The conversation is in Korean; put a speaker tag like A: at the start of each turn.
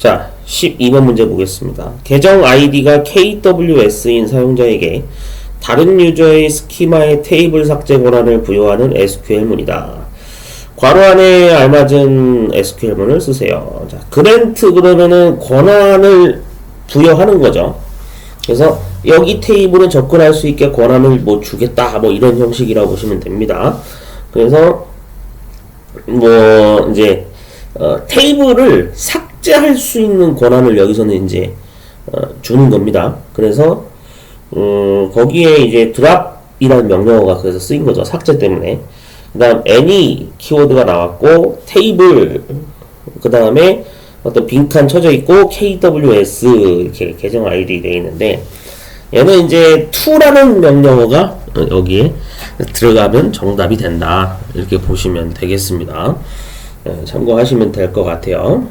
A: 자, 12번 문제 보겠습니다. 계정 아이디가 KWS인 사용자에게 다른 유저의 스키마의 테이블 삭제 권한을 부여하는 SQL문이다. 괄호 안에 알맞은 SQL문을 쓰세요. 자, 그랜트 그러면은 권한을 부여하는 거죠. 그래서 여기 테이블은 접근할 수 있게 권한을 뭐 주겠다 뭐 이런 형식이라고 보시면 됩니다. 그래서 뭐 이제 어, 테이블을 삭 제할 수 있는 권한을 여기서는 이제 어, 주는 겁니다. 그래서 음, 거기에 이제 드랍이라는 명령어가 그래서 쓰인 거죠. 삭제 때문에. 그다음 any 키워드가 나왔고 테이블 그다음에 어떤 빈칸 쳐져 있고 KWS 이렇게 계정 아이디 되어 있는데 얘는 이제 to라는 명령어가 여기에 들어가면 정답이 된다 이렇게 보시면 되겠습니다. 예, 참고하시면 될 것 같아요.